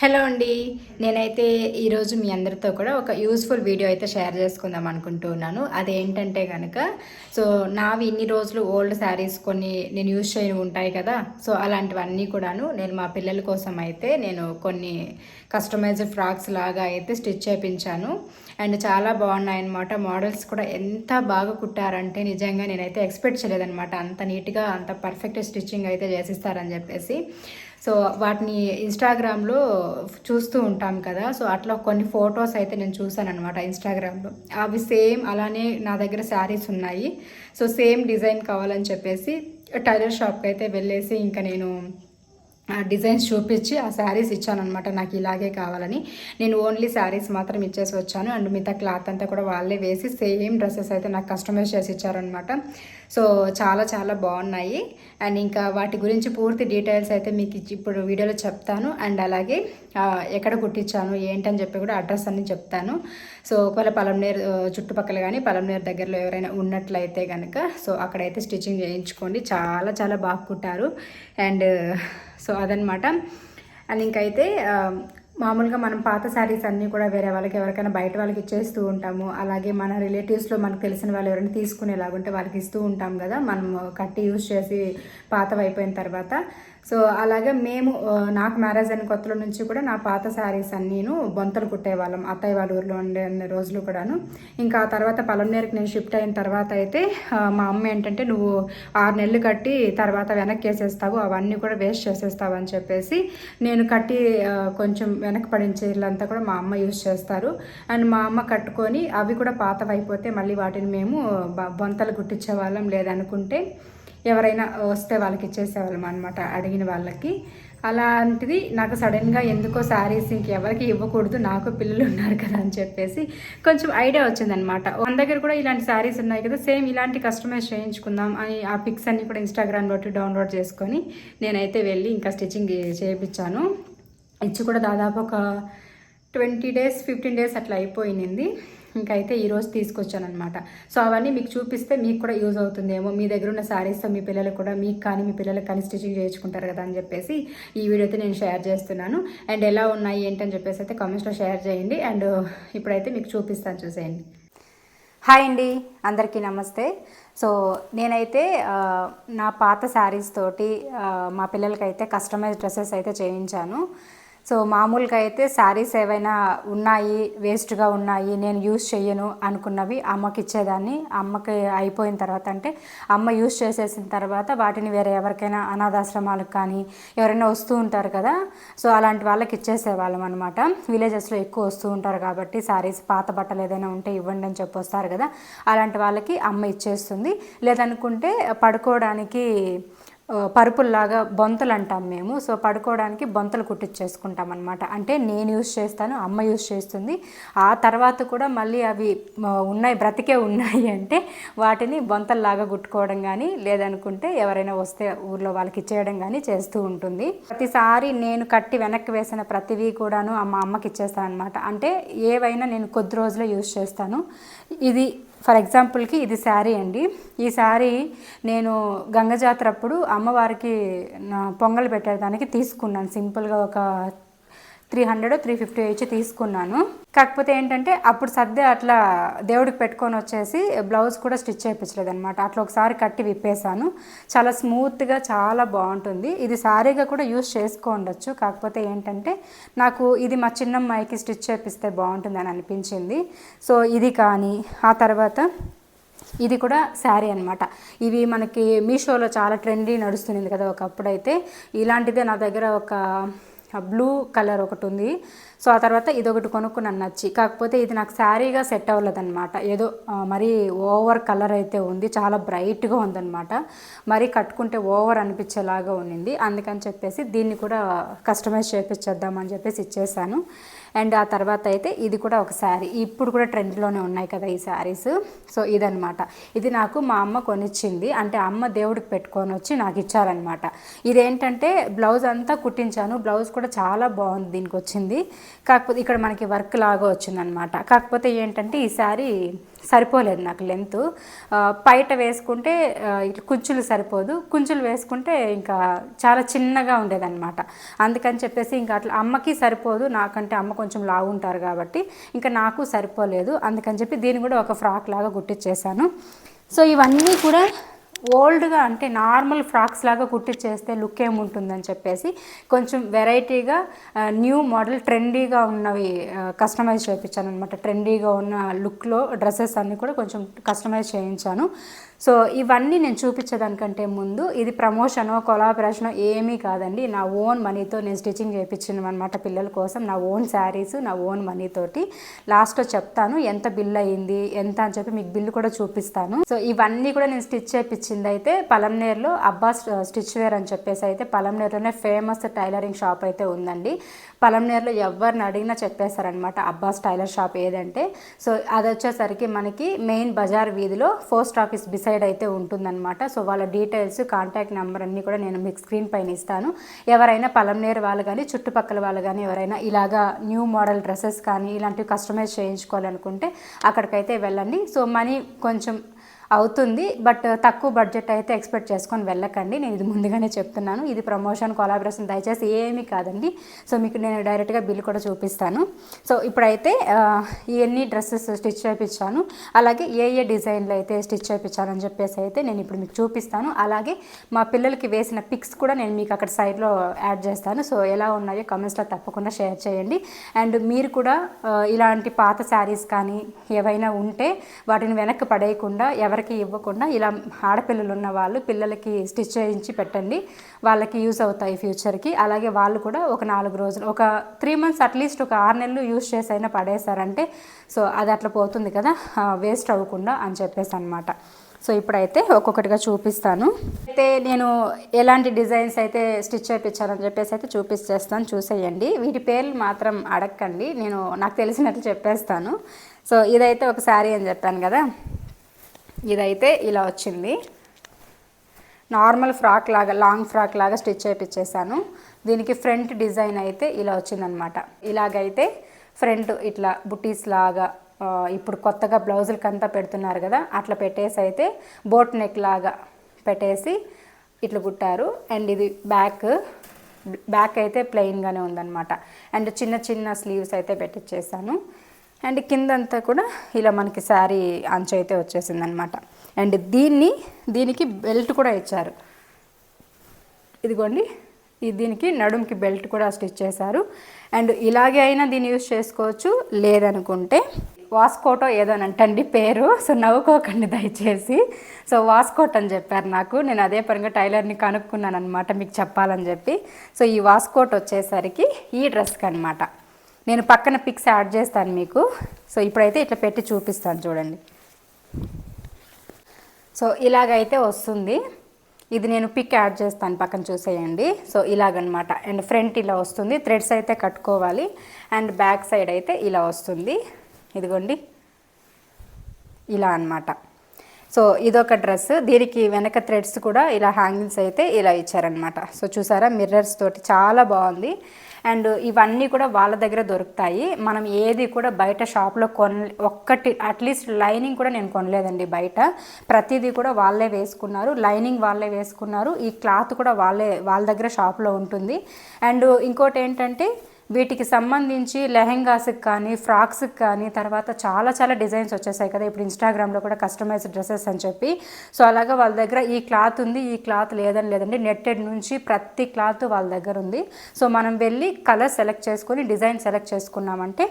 Hello అండి. నేనైతే ఈరోజు మీ అందరితో కూడా ఒక యూస్ఫుల్ వీడియో అయితే షేర్ చేసుకుందాం అనుకుంటున్నాను అదేంటంటే కనుక సో నావి ఇన్ని రోజులు ఓల్డ్ శారీస్ కొన్ని నేను యూజ్ చేయని ఉంటాయి కదా సో అలాంటివన్నీ కూడాను నేను మా పిల్లల కోసం అయితే నేను కొన్ని కస్టమైజ్డ్ ఫ్రాక్స్ లాగా అయితే స్టిచ్ చేయించాను అండ్ చాలా బాగున్నాయి అనమాట మోడల్స్ కూడా ఎంత బాగా కుట్టారంటే నిజంగా నేనైతే ఎక్స్పెక్ట్ చేయలేదన్నమాట. అంత నీట్గా అంత పర్ఫెక్ట్ స్టిచ్చింగ్ అయితే చేసిస్తారని చెప్పేసి. సో వాటిని ఇన్స్టాగ్రామ్లో చూస్తూ ఉంటాం కదా. సో అట్లా కొన్ని ఫొటోస్ అయితే నేను చూశాను అనమాట ఇన్స్టాగ్రామ్లో. అవి సేమ్ అలానే నా దగ్గర శారీస్ ఉన్నాయి. సో సేమ్ డిజైన్ కావాలని చెప్పేసి టైలర్ షాప్కి అయితే వెళ్ళేసి ఇంకా నేను డిజైన్స్ చూపించి ఆ శారీస్ ఇచ్చానమాట నాకు ఇలాగే కావాలని. నేను ఓన్లీ శారీస్ మాత్రం ఇచ్చేసి వచ్చాను. అండ్ మిగతా క్లాత్ అంతా కూడా వాళ్ళే వేసి సేమ్ డ్రెస్సెస్ అయితే నాకు కస్టమైజ్ చేసి ఇచ్చారనమాట సో చాలా చాలా బాగున్నాయి. అండ్ ఇంకా వాటి గురించి పూర్తి డీటెయిల్స్ అయితే మీకు ఇప్పుడు వీడియోలో చెప్తాను. అండ్ అలాగే ఎక్కడ కుట్టించాను ఏంటని చెప్పి కూడా అడ్రస్ అన్ని చెప్తాను. సో ఒకవేళ పలంనేర్ చుట్టుపక్కల కానీ పలంనేర్ దగ్గరలో ఎవరైనా ఉన్నట్లయితే కనుక సో అక్కడైతే స్టిచ్చింగ్ చేయించుకోండి. చాలా చాలా బాగా కుట్టారు. అండ్ సో అదనమాట. అండ్ ఇంకైతే మామూలుగా మనం పాత శారీస్ అన్నీ కూడా వేరే వాళ్ళకి ఎవరికైనా బయట వాళ్ళకి ఇచ్చేస్తూ ఉంటాము. అలాగే మన రిలేటివ్స్లో మనకు తెలిసిన వాళ్ళు ఎవరైనా తీసుకునేలాగుంటే వాళ్ళకి ఇస్తూ ఉంటాం కదా. మనం కట్టి యూజ్ చేసి పాతవైపోయిన తర్వాత. సో అలాగే మేము నాకు మ్యారేజ్ అయిన కొత్తలో నుంచి కూడా నా పాత శారీస్ అన్నీను బొంతలు కుట్టేవాళ్ళం. అత్తయ్య వాళ్ళ ఊర్లో ఉండే రోజులు కూడాను. ఇంకా ఆ తర్వాత పలంనేరుకి నేను షిఫ్ట్ అయిన తర్వాత అయితే మా అమ్మ ఏంటంటే నువ్వు ఆరు నెలలు కట్టి తర్వాత వెనక్కి వేసేస్తావు అవన్నీ కూడా వేస్ట్ చేసేస్తావు అని చెప్పేసి నేను కట్టి కొంచెం వెనక్కి పడిన చీరలంతా కూడా మా అమ్మ యూజ్ చేస్తారు. అండ్ మా అమ్మ కట్టుకొని అవి కూడా పాతవైపోతే మళ్ళీ వాటిని మేము బొంతలు కుట్టించే వాళ్ళం లేదనుకుంటే. ఎవరైనా వస్తే వాళ్ళకి ఇచ్చేసేవాళ్ళం అనమాట అడిగిన వాళ్ళకి. అలాంటిది నాకు సడన్గా ఎందుకో శారీస్ ఇంకెవరికి ఇవ్వకూడదు నాకు పిల్లలు ఉన్నారు కదా అని చెప్పేసి కొంచెం ఐడియా వచ్చిందనమాట మన దగ్గర కూడా ఇలాంటి శారీస్ ఉన్నాయి కదా సేమ్ ఇలాంటి కస్టమైజ్ చేయించుకుందాం అని ఆ పిక్స్ అన్ని కూడా ఇన్స్టాగ్రామ్ బట్టి డౌన్లోడ్ చేసుకొని నేనైతే వెళ్ళి ఇంకా స్టిచ్చింగ్ చేయించాను ఇచ్చి కూడా దాదాపు ఒక ట్వంటీ డేస్ ఫిఫ్టీన్ డేస్ అట్లా అయిపోయింది ఇంకైతే ఈరోజు తీసుకొచ్చానమాట సో అవన్నీ మీకు చూపిస్తే మీకు కూడా యూజ్ అవుతుందేమో. మీ దగ్గర ఉన్న శారీస్తో మీ పిల్లలు కూడా మీకు కానీ మీ పిల్లలకు కానీ స్టిచ్చింగ్ చేయించుకుంటారు కదా అని చెప్పేసి ఈ వీడియో అయితే నేను షేర్ చేస్తున్నాను. అండ్ ఎలా ఉన్నాయి ఏంటని చెప్పేసి అయితే కామెంట్స్లో షేర్ చేయండి. అండ్ ఇప్పుడైతే మీకు చూపిస్తాను చూసేయండి. హాయ్ అండి అందరికీ నమస్తే. సో నేనైతే నా పాత శారీస్ తోటి మా పిల్లలకైతే కస్టమైజ్ డ్రెస్సెస్ అయితే చేయించాను. సో మామూలుగా అయితే శారీస్ ఏవైనా ఉన్నాయి వేస్ట్గా ఉన్నాయి నేను యూస్ చేయను అనుకున్నవి అమ్మకి ఇచ్చేదాన్ని అమ్మకి అయిపోయిన తర్వాత అంటే అమ్మ యూస్ చేసేసిన తర్వాత వాటిని వేరే ఎవరికైనా అనాథాశ్రమాలకు కానీ ఎవరైనా వస్తూ ఉంటారు కదా సో అలాంటి వాళ్ళకి ఇచ్చేసేవాళ్ళం అనమాట విలేజెస్లో ఎక్కువ వస్తూ ఉంటారు కాబట్టి శారీస్ పాత బట్టలు ఏదైనా ఉంటే ఇవ్వండి అని చెప్పి వస్తారు కదా అలాంటి వాళ్ళకి అమ్మ ఇచ్చేస్తుంది. లేదనుకుంటే పడుకోవడానికి పరుపుల్లాగా బొంతలు అంటాం మేము. సో పడుకోవడానికి బొంతలు కుట్టించేసుకుంటాం అనమాట అంటే నేను యూస్ చేస్తాను అమ్మ యూస్ చేస్తుంది. ఆ తర్వాత కూడా మళ్ళీ అవి ఉన్నాయి బ్రతికే ఉన్నాయి అంటే వాటిని బొంతల్లాగా కుట్టుకోవడం కానీ లేదనుకుంటే ఎవరైనా వస్తే ఊర్లో వాళ్ళకి ఇచ్చేయడం కానీ చేస్తూ ఉంటుంది. ప్రతిసారి నేను కట్టి వెనక్కి వేసిన ప్రతివి కూడాను మా అమ్మకి ఇచ్చేస్తాను అనమాట అంటే ఏవైనా నేను కొద్ది రోజులు యూస్ చేస్తాను. ఇది ఫర్ ఎగ్జాంపుల్కి ఇది శారీ అండి. ఈ శారీ నేను గంగ జాతర అప్పుడు అమ్మవారికి పొంగల్ పెట్టేదానికి తీసుకున్నాను. సింపుల్గా ఒక త్రీ హండ్రెడ్ త్రీ ఫిఫ్టీ ఇచ్చి తీసుకున్నాను. కాకపోతే ఏంటంటే అప్పుడు సర్దే అట్లా దేవుడికి పెట్టుకొని వచ్చేసి బ్లౌజ్ కూడా స్టిచ్ చేయించలేదు అనమాట అట్లా ఒకసారి కట్టి విప్పేశాను. చాలా స్మూత్గా చాలా బాగుంటుంది. ఇది సారీగా కూడా యూస్ చేసుకోండొచ్చు కాకపోతే ఏంటంటే నాకు ఇది మా చిన్నమ్మాయికి స్టిచ్ చేపిస్తే బాగుంటుందని అనిపించింది. సో ఇది కానీ ఆ తర్వాత ఇది కూడా శారీ అనమాట ఇవి మనకి మీషోలో చాలా ట్రెండీ నడుస్తుంది కదా ఒకప్పుడైతే. ఇలాంటిదే నా దగ్గర ఒక బ్లూ కలర్ ఒకటి ఉంది. సో ఆ తర్వాత ఇది ఒకటి కొనుక్కున్నాను నచ్చి కాకపోతే ఇది నాకు శారీగా సెట్ అవ్వలేదన్నమాట. ఏదో మరీ ఓవర్ కలర్ అయితే ఉంది చాలా బ్రైట్గా ఉందన్నమాట. మరీ కట్టుకుంటే ఓవర్ అనిపించేలాగా ఉండింది. అందుకని చెప్పేసి దీన్ని కూడా కస్టమైజ్ చేపించేద్దామని చెప్పేసి ఇచ్చేసాను. అండ్ ఆ తర్వాత అయితే ఇది కూడా ఒక శారీ. ఇప్పుడు కూడా ట్రెండ్లోనే ఉన్నాయి కదా ఈ శారీస్. సో ఇదనమాట ఇది నాకు మా అమ్మ కొనిచ్చింది. అంటే అమ్మ దేవుడికి పెట్టుకొని వచ్చి నాకు ఇచ్చారనమాట ఇదేంటంటే బ్లౌజ్ అంతా కుట్టించాను. బ్లౌజ్ కూడా చాలా బాగుంది దీనికి వచ్చింది కాకపోతే ఇక్కడ మనకి వర్క్ లాగా వచ్చిందనమాట కాకపోతే ఏంటంటే ఈ శారీ సరిపోలేదు నాకు లెంత్. పైట వేసుకుంటే ఇట్లా కుంచులు సరిపోదు. కుంచులు వేసుకుంటే ఇంకా చాలా చిన్నగా ఉండేదన్నమాట. అందుకని చెప్పేసి ఇంకా అట్లా అమ్మకి సరిపోదు. నాకంటే అమ్మ కొంచెం లావు ఉంటారు కాబట్టి ఇంకా నాకు సరిపోలేదు. అందుకని చెప్పి దీన్ని కూడా ఒక ఫ్రాక్ లాగా కుట్టించేసాను సో ఇవన్నీ కూడా ఓల్డ్గా అంటే నార్మల్ ఫ్రాక్స్ లాగా కుట్టిచ్చేస్తే లుక్ ఏముంటుందని చెప్పేసి కొంచెం వెరైటీగా న్యూ మోడల్ ట్రెండీగా ఉన్నవి కస్టమైజ్ చేయించాను అనమాట ట్రెండీగా ఉన్న లుక్లో డ్రెస్సెస్ అన్నీ కూడా కొంచెం కస్టమైజ్ చేయించాను. సో ఇవన్నీ నేను చూపించేదానికంటే ముందు ఇది ప్రమోషనో కొలాబరేషనో ఏమీ కాదండి. నా ఓన్ మనీతో నేను స్టిచ్చింగ్ చేయించిన అనమాట పిల్లల కోసం. నా ఓన్ శారీస్ నా ఓన్ మనీతోటి. లాస్ట్లో చెప్తాను ఎంత బిల్ అయ్యింది ఎంత అని చెప్పి మీకు బిల్లు కూడా చూపిస్తాను. సో ఇవన్నీ కూడా నేను స్టిచ్ చేయించింది అయితే పలంనేర్లో అబ్బాస్ స్టిచ్ వేర్ అని చెప్పేసి అయితే పలంనేర్లోనే ఫేమస్ టైలరింగ్ షాప్ అయితే ఉందండి. పలంనేర్లో ఎవరిని అడిగినా చెప్పేశారనమాట అబ్బాస్ టైలర్ షాప్ ఏదంటే. సో అది వచ్చేసరికి మనకి మెయిన్ బజార్ వీధిలో పోస్ట్ ఆఫీస్ బిసైడ్ అయితే ఉంటుందన్నమాట. సో వాళ్ళ డీటెయిల్స్ కాంటాక్ట్ నెంబర్ అన్నీ కూడా నేను మీకు స్క్రీన్ పైన ఇస్తాను. ఎవరైనా పలంనేరు వాళ్ళు కానీ చుట్టుపక్కల వాళ్ళు కానీ ఎవరైనా ఇలాగా న్యూ మోడల్ డ్రెస్సెస్ కానీ ఇలాంటివి కస్టమైజ్ చేయించుకోవాలనుకుంటే అక్కడికైతే వెళ్ళండి. సో మనీ కొంచెం అవుతుంది బట్ తక్కువ బడ్జెట్ అయితే ఎక్స్పెక్ట్ చేసుకొని వెళ్ళకండి. నేను ఇది ముందుగానే చెప్తున్నాను. ఇది ప్రమోషన్ కొలాబరేషన్ దయచేసి ఏమీ కాదండి. సో మీకు నేను డైరెక్ట్గా బిల్ కూడా చూపిస్తాను. సో ఇప్పుడైతే ఇవన్నీ డ్రెస్సెస్ స్టిచ్ చేయించాను. అలాగే ఏ ఏ డిజైన్లు అయితే స్టిచ్ చేయించాను అని చెప్పేసి అయితే నేను ఇప్పుడు మీకు చూపిస్తాను. అలాగే మా పిల్లలకి వేసిన పిక్స్ కూడా నేను మీకు అక్కడ సైడ్లో యాడ్ చేస్తాను. సో ఎలా ఉన్నాయో కమెంట్స్లో తప్పకుండా షేర్ చేయండి. అండ్ మీరు కూడా ఇలాంటి పాత శారీస్ కానీ ఏవైనా ఉంటే వాటిని వెనక్కి పడేయకుండా ఎవరికి ఇవ్వకుండా ఇలా ఆడపిల్లలు ఉన్న వాళ్ళు పిల్లలకి స్టిచ్ చేయించి పెట్టండి. వాళ్ళకి యూస్ అవుతాయి ఫ్యూచర్కి. అలాగే వాళ్ళు కూడా ఒక నాలుగు రోజులు ఒక త్రీ మంత్స్ అట్లీస్ట్ ఒక ఆరు నెలలు యూస్ చేసి అయినా పడేశారంటే సో అది అట్లా పోతుంది కదా వేస్ట్ అవ్వకుండా అని చెప్పేసి అనమాట సో ఇప్పుడైతే ఒక్కొక్కటిగా చూపిస్తాను. అయితే నేను ఎలాంటి డిజైన్స్ అయితే స్టిచ్ చేయించానని చెప్పేసి అయితే చూపిస్తేస్తాను చూసేయండి. వీటి పేర్లు మాత్రం అడగండి నేను నాకు తెలిసినట్లు చెప్పేస్తాను. సో ఇదైతే ఒక శారీ అని చెప్పాను కదా ఇదైతే ఇలా వచ్చింది. నార్మల్ ఫ్రాక్ లాగా లాంగ్ ఫ్రాక్ లాగా స్టిచ్ చేయించేసాను దీనికి ఫ్రంట్ డిజైన్ అయితే ఇలా వచ్చిందనమాట. ఇలాగైతే ఫ్రంట్ ఇట్లా బుటీస్ లాగా ఇప్పుడు కొత్తగా బ్లౌజులకి అంతా పెడుతున్నారు కదా అట్లా పెట్టేసి అయితే బోట్ నెక్ లాగా పెట్టేసి ఇట్లా కుట్టారు. అండ్ ఇది బ్యాక్ బ్యాక్ అయితే ప్లెయిన్గానే ఉందన్నమాట అండ్ చిన్న చిన్న స్లీవ్స్ అయితే పెట్టించేసాను అండ్ కిందంతా కూడా ఇలా మనకి శారీ అంచు అయితే వచ్చేసింది అనమాట అండ్ దీన్ని దీనికి బెల్ట్ కూడా ఇచ్చారు. ఇదిగోండి ఈ దీనికి నడుంకి బెల్ట్ కూడా స్టిచ్ చేశారు. అండ్ ఇలాగే అయినా దీన్ని యూజ్ చేసుకోవచ్చు. లేదనుకుంటే వాస్కోటో ఏదో అంటండి పేరు. సో నవ్వుకోకండి దయచేసి. సో వాస్కోట్ అని చెప్పారు నాకు. నేను అదే పరంగా టైలర్ని కనుక్కున్నాను అనమాట మీకు చెప్పాలని చెప్పి. సో ఈ వాస్కోట్ వచ్చేసరికి ఈ డ్రెస్కి అనమాట నేను పక్కన పిక్స్ యాడ్ చేస్తాను మీకు. సో ఇప్పుడైతే ఇట్లా పెట్టి చూపిస్తాను చూడండి. సో ఇలాగైతే వస్తుంది. ఇది నేను పిక్ యాడ్ చేస్తాను పక్కన చూసేయండి. సో ఇలాగనమాట. అండ్ ఫ్రంట్ ఇలా వస్తుంది. థ్రెడ్స్ అయితే కట్టుకోవాలి. అండ్ బ్యాక్ సైడ్ అయితే ఇలా వస్తుంది. ఇదిగోండి. ఇలా అన్నమాట. సో ఇదొక డ్రెస్. దీనికి వెనక థ్రెడ్స్ కూడా ఇలా హ్యాంగిల్స్ అయితే ఇలా ఇచ్చారనమాట సో చూసారా మిర్రర్స్ తోటి చాలా బాగుంది. అండ్ ఇవన్నీ కూడా వాళ్ళ దగ్గర దొరుకుతాయి. మనం ఏది కూడా బయట షాప్లో కొన ఒక్కటి అట్లీస్ట్ లైనింగ్ కూడా నేను కొనలేదండి బయట. ప్రతిదీ కూడా వాళ్ళే వేసుకున్నారు. లైనింగ్ వాళ్ళే వేసుకున్నారు. ఈ క్లాత్ కూడా వాళ్ళే వాళ్ళ దగ్గర షాప్లో ఉంటుంది. అండ్ ఇంకోటి ఏంటంటే వీటికి సంబంధించి లెహెంగాస్కి కానీ ఫ్రాక్స్కి కానీ తర్వాత చాలా చాలా డిజైన్స్ వచ్చేసాయి కదా. ఇప్పుడు ఇన్స్టాగ్రామ్లో కూడా కస్టమైజ్డ్ డ్రెస్సెస్ అని చెప్పి. సో అలాగా వాళ్ళ దగ్గర ఈ క్లాత్ ఉంది ఈ క్లాత్ లేదని లేదండి. నెట్టెడ్ నుంచి ప్రతి క్లాత్ వాళ్ళ దగ్గర ఉంది. సో మనం వెళ్ళి కలర్ సెలెక్ట్ చేసుకొని డిజైన్ సెలెక్ట్ చేసుకున్నామంటే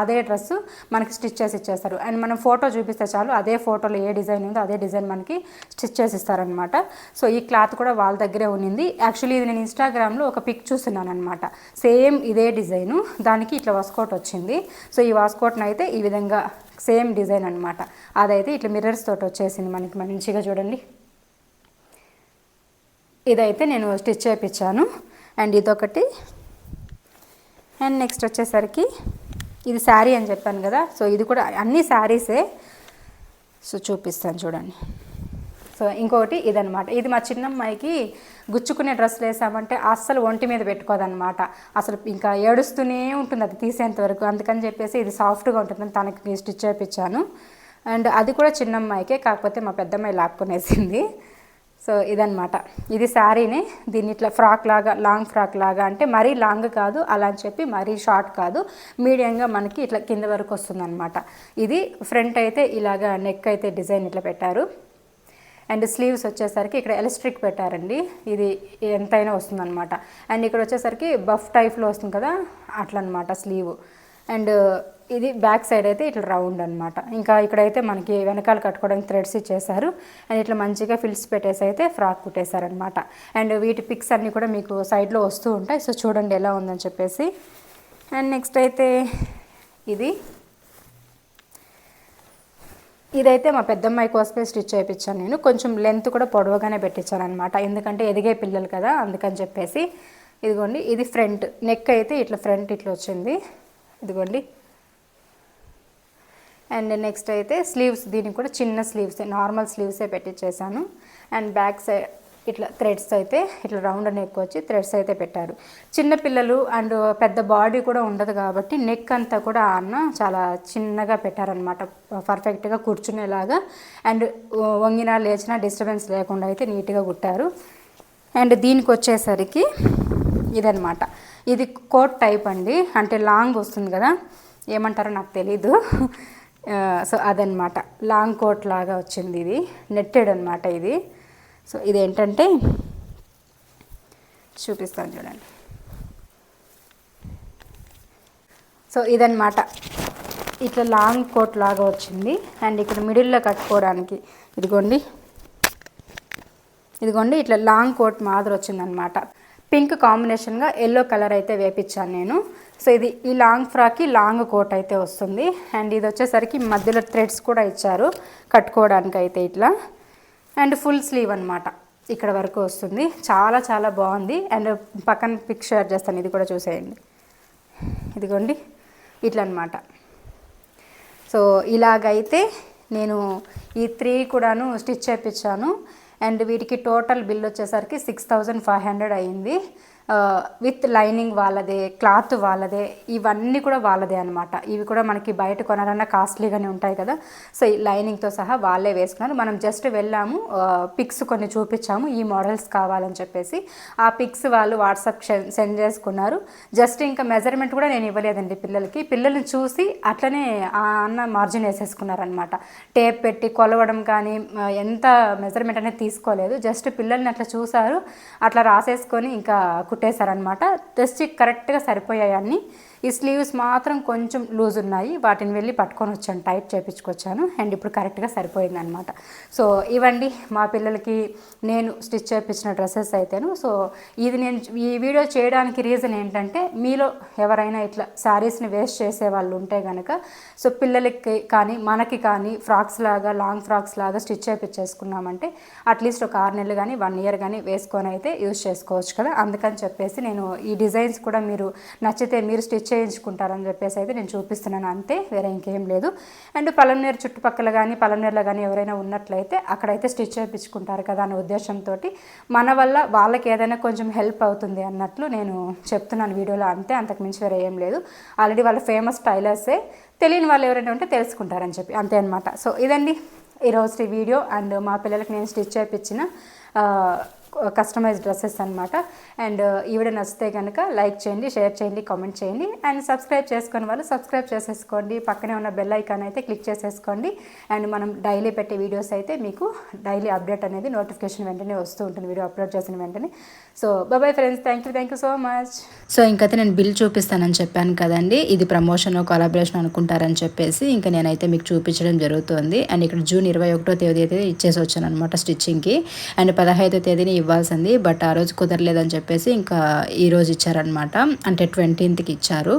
అదే డ్రెస్ మనకి స్టిచ్ చేసి ఇచ్చేస్తారు. అండ్ మనం ఫోటో చూపిస్తే చాలు అదే ఫోటోలో ఏ డిజైన్ ఉందో అదే డిజైన్ మనకి స్టిచ్ చేసి ఇస్తారనమాట. సో ఈ క్లాత్ కూడా వాళ్ళ దగ్గరే ఉన్నింది. యాక్చువల్లీ ఇది నేను ఇన్స్టాగ్రామ్లో ఒక పిక్ చూస్తున్నాను అనమాట సేమ్ ఇదే డిజైను దానికి ఇట్లా వాస్కోట్ వచ్చింది. సో ఈ వాస్కోట్ని అయితే ఈ విధంగా సేమ్ డిజైన్ అనమాట. అదైతే ఇట్లా మిర్రర్స్ తోటి వచ్చేసింది మనకి. మంచిగా చూడండి. ఇదైతే నేను స్టిచ్ చేయించాను అండ్ ఇదొకటి. అండ్ నెక్స్ట్ వచ్చేసరికి ఇది శారీ అని చెప్పాను కదా సో ఇది కూడా అన్ని శారీసే సో చూపిస్తాను చూడండి. సో ఇంకొకటి ఇదనమాట ఇది మా చిన్నమ్మాయికి గుచ్చుకునే డ్రెస్సులు వేసామంటే అస్సలు ఒంటి మీద పెట్టుకోదనమాట అసలు ఇంకా ఏడుస్తూనే ఉంటుంది అది తీసేంత వరకు. అందుకని చెప్పేసి ఇది సాఫ్ట్గా ఉంటుందని తనకి స్టిచ్ చేయించాను అండ్ అది కూడా చిన్నమ్మాయికే కాకపోతే మా పెద్దమ్మాయి లాక్కునేసింది. సో ఇదనమాట ఇది శారీని దీన్ని ఇట్లా ఫ్రాక్ లాగా లాంగ్ ఫ్రాక్ లాగా అంటే మరీ లాంగ్ కాదు అలా అని చెప్పి మరీ షార్ట్ కాదు మీడియంగా మనకి ఇట్లా కింద వరకు వస్తుందన్నమాట. ఇది ఫ్రంట్ అయితే ఇలాగా నెక్ అయితే డిజైన్ ఇట్లా పెట్టారు. అండ్ స్లీవ్స్ వచ్చేసరికి ఇక్కడ ఎలస్ట్రిక్ పెట్టారండి. ఇది ఎంతైనా వస్తుందన్నమాట. అండ్ ఇక్కడ వచ్చేసరికి బఫ్ టైప్లో వస్తుంది కదా అట్లనమాట స్లీవ్. అండ్ ఇది బ్యాక్ సైడ్ అయితే ఇట్లా రౌండ్ అనమాట ఇంకా ఇక్కడైతే మనకి వెనకాల కట్టుకోవడానికి థ్రెడ్స్ ఇచ్చేసారు అండ్ ఇట్లా మంచిగా ఫిల్స్ పెట్టేసి అయితే ఫ్రాక్ కుట్టేశారనమాట అండ్ వీటి పిక్స్ అన్నీ కూడా మీకు సైడ్లో వస్తూ ఉంటాయి. సో చూడండి ఎలా ఉందని చెప్పేసి. అండ్ నెక్స్ట్ అయితే ఇది. ఇదైతే మా పెద్దమ్మాయి కోసమే స్టిచ్ చేయించాను నేను. కొంచెం లెంత్ కూడా పొడవుగానే పెట్టించాను అనమాట ఎందుకంటే ఎదిగే పిల్లలు కదా అందుకని చెప్పేసి. ఇదిగోండి ఇది ఫ్రంట్ నెక్ అయితే ఇట్లా ఫ్రంట్ ఇట్లా వచ్చింది. ఇదిగోండి. అండ్ నెక్స్ట్ అయితే స్లీవ్స్ దీనికి కూడా చిన్న స్లీవ్స్ నార్మల్ స్లీవ్సే పెట్టించేసాను అండ్ బ్యాక్ సైడ్ ఇట్లా థ్రెడ్స్ అయితే ఇట్లా రౌండ్ నెక్ వచ్చి థ్రెడ్స్ అయితే పెట్టారు. చిన్న పిల్లలు అండ్ పెద్ద బాడీ కూడా ఉండదు కాబట్టి నెక్ అంతా కూడా అన్న చాలా చిన్నగా పెట్టారనమాట పర్ఫెక్ట్గా కూర్చునేలాగా. అండ్ వంగినా లేచినా డిస్టర్బెన్స్ లేకుండా అయితే నీట్గా కుట్టారు. అండ్ దీనికి వచ్చేసరికి ఇదనమాట ఇది కోట్ టైప్ అండి. అంటే లాంగ్ వస్తుంది కదా. ఏమంటారో నాకు తెలీదు. సో అదనమాట లాంగ్ కోట్ లాగా వచ్చింది ఇది. నెట్టెడ్ అనమాట ఇది. సో ఇది ఏంటంటే చూపిస్తాను చూడండి. సో ఇదనమాట ఇట్లా లాంగ్ కోట్ లాగా వచ్చింది. అండ్ ఇక్కడ మిడిల్లో కట్టుకోవడానికి ఇదిగోండి. ఇదిగోండి ఇట్లా లాంగ్ కోట్ మాదిరి వచ్చిందనమాట పింక్ కాంబినేషన్గా ఎల్లో కలర్ అయితే వేపించాను నేను. సో ఇది ఈ లాంగ్ ఫ్రాక్కి లాంగ్ కోట్ అయితే వస్తుంది. అండ్ ఇది వచ్చేసరికి మధ్యలో థ్రెడ్స్ కూడా ఇచ్చారు కట్టుకోవడానికి అయితే ఇట్లా. అండ్ ఫుల్ స్లీవ్ అనమాట ఇక్కడ వరకు వస్తుంది. చాలా చాలా బాగుంది. అండ్ పక్కన పిక్ షేర్ చేస్తాను. ఇది కూడా చూసేయండి. ఇదిగోండి. ఇట్లా అనమాట సో ఇలాగైతే నేను ఈ త్రీ కూడాను స్టిచ్ చేయించాను అండ్ వీటికి టోటల్ బిల్ వచ్చేసరికి సిక్స్ థౌజండ్ ఫైవ్ హండ్రెడ్ అయింది విత్ లైనింగ్ వాళ్ళదే క్లాత్ వాళ్ళదే ఇవన్నీ కూడా వాళ్ళదే అనమాట ఇవి కూడా మనకి బయట కొనాలన్నా కాస్ట్లీగానే ఉంటాయి కదా. సో ఈ లైనింగ్తో సహా వాళ్ళే వేసుకున్నారు. మనం జస్ట్ వెళ్ళాము పిక్స్ కొన్ని చూపించాము. ఈ మోడల్స్ కావాలని చెప్పేసి ఆ పిక్స్ వాళ్ళు వాట్సాప్ సెండ్ చేసుకున్నారు. జస్ట్ ఇంకా మెజర్మెంట్ కూడా నేను ఇవ్వలేదండి పిల్లలకి. పిల్లల్ని చూసి అట్లనే ఆ అన్న మార్జిన్ వేసేసుకున్నారనమాట టేప్ పెట్టి కొలవడం కానీ ఎంత మెజర్మెంట్ అనేది తీసుకోలేదు. జస్ట్ పిల్లల్ని అట్లా చూసారు. అట్లా రాసేసుకొని ఇంకా కుట్టేశారనమాట జస్ట్ కరెక్ట్గా సరిపోయాయి అన్నీ. ఈ స్లీవ్స్ మాత్రం కొంచెం లూజ్ ఉన్నాయి. వాటిని వెళ్ళి పట్టుకొని వచ్చాను. టైట్ చేయించుకొచ్చాను అండ్ ఇప్పుడు కరెక్ట్గా సరిపోయింది అనమాట సో ఇవండి మా పిల్లలకి నేను స్టిచ్ చేయించిన డ్రెస్సెస్ అయితేను. సో ఇది నేను ఈ వీడియో చేయడానికి రీజన్ ఏంటంటే మీలో ఎవరైనా ఇట్లా శారీస్ని వేస్ట్ చేసే వాళ్ళు ఉంటే కనుక సో పిల్లలకి కానీ మనకి కానీ ఫ్రాక్స్ లాగా లాంగ్ ఫ్రాక్స్ లాగా స్టిచ్ చేయించేసుకున్నామంటే అట్లీస్ట్ ఒక ఆరు నెలలు కానీ వన్ ఇయర్ కానీ వేసుకొని అయితే యూజ్ చేసుకోవచ్చు కదా. అందుకని చెప్పేసి నేను ఈ డిజైన్స్ కూడా మీరు నచ్చితే మీరు స్టిచ్ చేయించుకుంటారని చెప్పేసి అయితే నేను చూపిస్తున్నాను. అంతే వేరే ఇంకేం లేదు. అండ్ పలంనేరు చుట్టుపక్కల కానీ పలంనేరులో కానీ ఎవరైనా ఉన్నట్లయితే అక్కడైతే స్టిచ్ చేయించుకుంటారు కదా అనే ఉద్దేశంతో మన వల్ల వాళ్ళకి ఏదైనా కొంచెం హెల్ప్ అవుతుంది అన్నట్లు నేను చెప్తున్నాను వీడియోలో. అంతే అంతకుమించి వేరే ఏం లేదు. ఆల్రెడీ వాళ్ళ ఫేమస్ టైలర్సే. తెలియని వాళ్ళు ఎవరైనా ఉంటే తెలుసుకుంటారని చెప్పి. అంతే అనమాట సో ఇదండి ఈరోజు వీడియో. అండ్ మా పిల్లలకి నేను స్టిచ్ చేయించిన కస్టమైజ్ డ్రెస్సెస్ అనమాట అండ్ ఈవిడ నచ్చితే కనుక లైక్ చేయండి షేర్ చేయండి కామెంట్ చేయండి. అండ్ సబ్స్క్రైబ్ చేసుకుని వాళ్ళు సబ్స్క్రైబ్ చేసేసుకోండి. పక్కనే ఉన్న బెల్ ఐకాన్ అయితే క్లిక్ చేసేసుకోండి. అండ్ మనం డైలీ పెట్టే వీడియోస్ అయితే మీకు డైలీ అప్డేట్ అనేది నోటిఫికేషన్ వెంటనే వస్తూ ఉంటుంది. వీడియో అప్లోడ్ చేసిన వెంటనే. So bye friends thank you thank you so much so ఇంకైతే నేను బిల్ చూపిస్తానని చెప్పాను కదండి. ఇది ప్రమోషన్ కొలాబరేషన్ అనుకుంటారని చెప్పేసి ఇంకా నేనైతే మీకు చూపించడం జరుగుతుంది. అండ్ ఇక్కడ జూన్ ఇరవై ఒకటో తేదీ అయితే ఇచ్చేసి వచ్చాను అనమాట స్టిచ్చింగ్కి అండ్ పదహైదో తేదీని ఇవ్వాల్సింది. బట్ ఆ రోజు కుదరలేదని చెప్పేసి ఇంకా ఈ రోజు ఇచ్చారనమాట అంటే ట్వంటీన్త్కి ఇచ్చారు.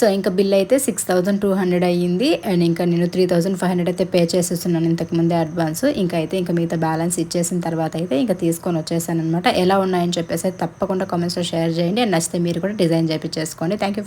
సో ఇంకా బిల్ అయితే సిక్స్ థౌజండ్ టూ హండ్రెడ్ అయ్యింది. అండ్ ఇంకా నేను త్రీ థౌజండ్ ఫైవ్ హండ్రెడ్ అయితే పే చేసేస్తున్నాను ఇంతకుముందే అడ్వాన్స్ ఇంకా అయితే ఇంకా మిగతా బ్యాలెన్స్ ఇచ్చేసిన తర్వాత అయితే ఇంకా తీసుకొని వచ్చేసాను అనమాట ఎలా ఉన్నాయని చెప్పేసి తప్పకుండా కామెంట్స్లో షేర్ చేయండి అండ్ నచ్చితే మీరు కూడా డిజైన్ చేయించేసుకోండి థ్యాంక్ యూ